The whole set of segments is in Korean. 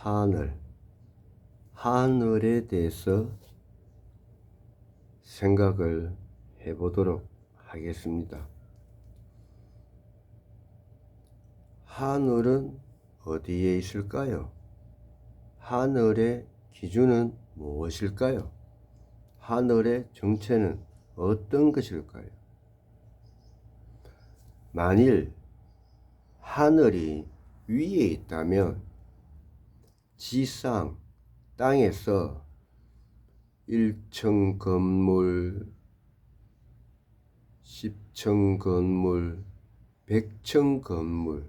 하늘, 하늘에 대해서 생각을 해보도록 하겠습니다. 하늘은 어디에 있을까요? 하늘의 기준은 무엇일까요? 하늘의 정체는 어떤 것일까요? 만일 하늘이 위에 있다면 지상 땅에서 1층 건물, 10층 건물, 100층 건물,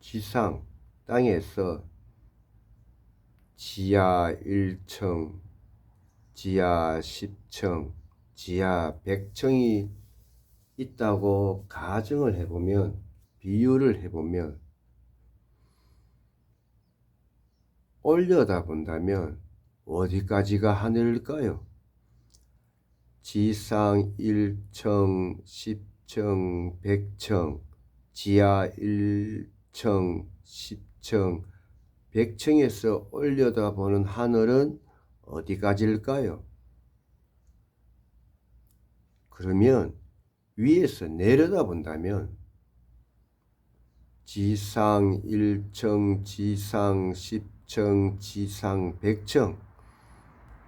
지상 땅에서 지하 1층, 지하 10층, 지하 100층이 있다고 가정을 해보면, 비유를 해보면, 올려다 본다면 어디까지가 하늘일까요? 지상 1층, 10층, 100층, 지하 1층, 10층, 100층에서 올려다 보는 하늘은 어디까지일까요? 그러면 위에서 내려다 본다면 지상 1층, 지상 10 층, 지상 100층,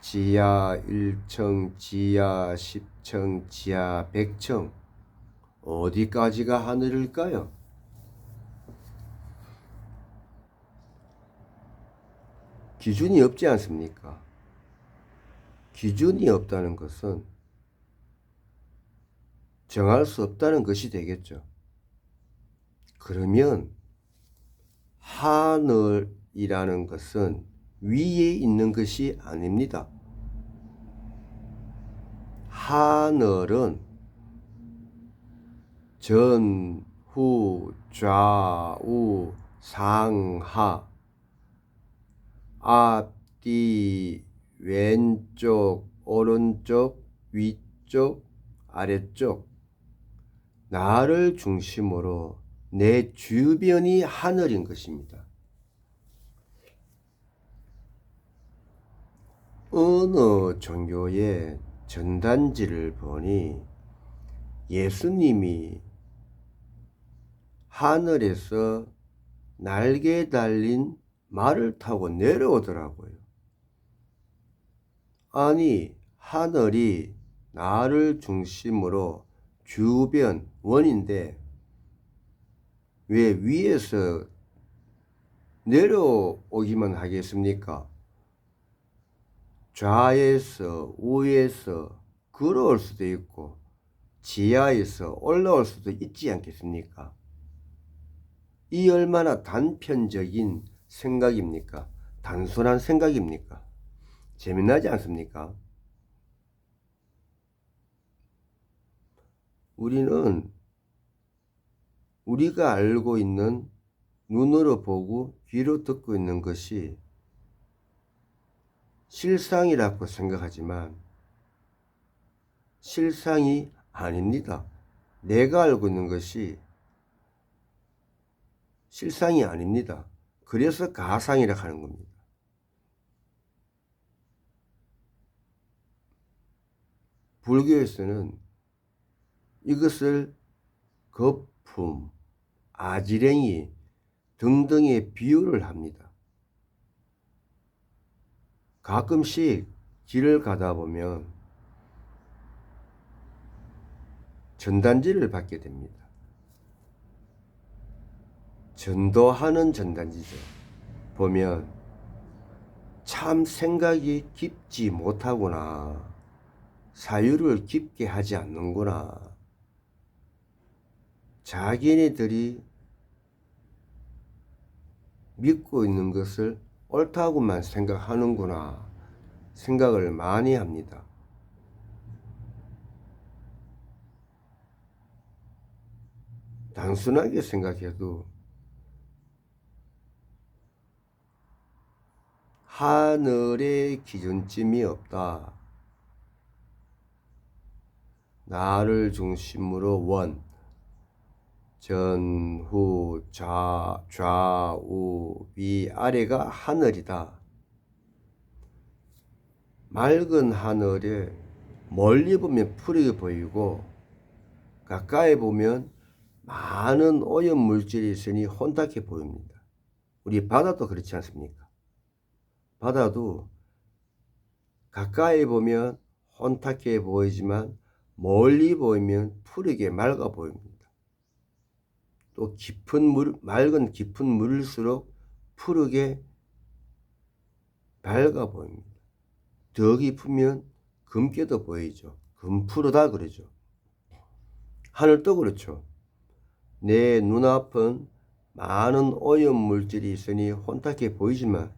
지하 1층, 지하 10층, 지하 100층 어디까지가 하늘일까요? 기준이 없지 않습니까? 기준이 없다는 것은 정할 수 없다는 것이 되겠죠. 그러면 하늘 이라는 것은 위에 있는 것이 아닙니다. 하늘은 전, 후, 좌우, 상하, 앞 뒤, 왼쪽, 오른쪽, 위쪽, 아래쪽, 나를 중심으로 내 주변이 하늘인 것입니다. 어느 종교의 전단지를 보니 예수님이 하늘에서 날개 달린 말을 타고 내려오더라고요. 아니, 하늘이 나를 중심으로 주변 원인데 왜 위에서 내려오기만 하겠습니까? 좌에서 우에서 걸어올 수도 있고 지하에서 올라올 수도 있지 않겠습니까? 이 얼마나 단편적인 생각입니까? 단순한 생각입니까? 재미나지 않습니까? 우리는 우리가 알고 있는 눈으로 보고 귀로 듣고 있는 것이 실상이라고 생각하지만 실상이 아닙니다. 내가 알고 있는 것이 실상이 아닙니다. 그래서 가상이라 하는 겁니다. 불교에서는 이것을 거품, 아지랭이 등등의 비유를 합니다. 가끔씩 길을 가다 보면 전단지를 받게 됩니다. 전도하는 전단지죠. 보면 참 생각이 깊지 못하구나. 사유를 깊게 하지 않는구나. 자기네들이 믿고 있는 것을 옳다고만 생각하는구나 생각을 많이 합니다. 단순하게 생각해도 하늘의 기준점이 없다. 나를 중심으로 원, 전후 좌, 좌우 위 아래가 하늘이다. 맑은 하늘에 멀리 보면 푸르게 보이고 가까이 보면 많은 오염 물질이 있으니 혼탁해 보입니다. 우리 바다도 그렇지 않습니까? 바다도 가까이 보면 혼탁해 보이지만 멀리 보이면 푸르게 맑아 보입니다. 또 깊은 물, 맑은 깊은 물일수록 푸르게 밝아 보입니다. 더 깊으면 금괴도 보이죠. 금푸르다 그러죠. 하늘도 그렇죠. 내 눈앞은 많은 오염 물질이 있으니 혼탁해 보이지만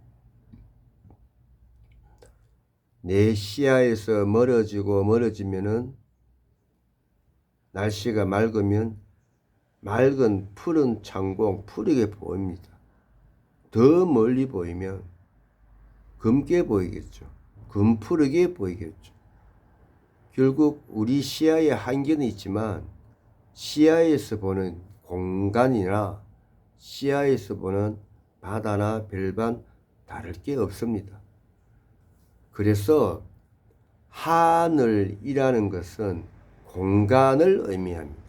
내 시야에서 멀어지고 멀어지면은 날씨가 맑으면 맑은 푸른 창공 푸르게 보입니다. 더 멀리 보이면 금게 보이겠죠. 금푸르게 보이겠죠. 결국 우리 시야에 한계는 있지만 시야에서 보는 공간이나 시야에서 보는 바다나 별반 다를 게 없습니다. 그래서 하늘이라는 것은 공간을 의미합니다.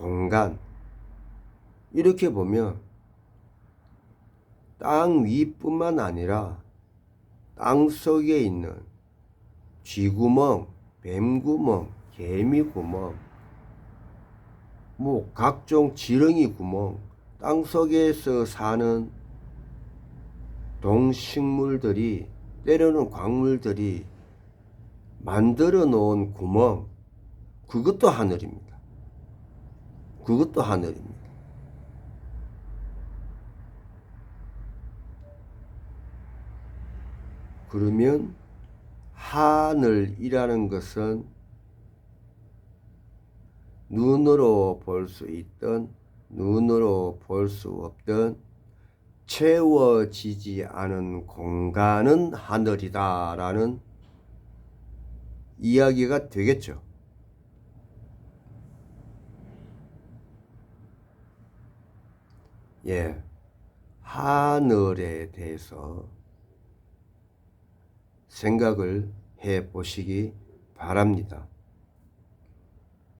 공간. 이렇게 보면 땅 위뿐만 아니라 땅 속에 있는 쥐구멍, 뱀구멍, 개미구멍, 뭐 각종 지렁이 구멍, 땅 속에서 사는 동식물들이 때로는 광물들이 만들어 놓은 구멍, 그것도 하늘입니다. 그것도 하늘입니다. 그러면 하늘이라는 것은 눈으로 볼 수 있던 눈으로 볼 수 없던 채워지지 않은 공간은 하늘이다라는 이야기가 되겠죠. 예, 하늘에 대해서 생각을 해 보시기 바랍니다.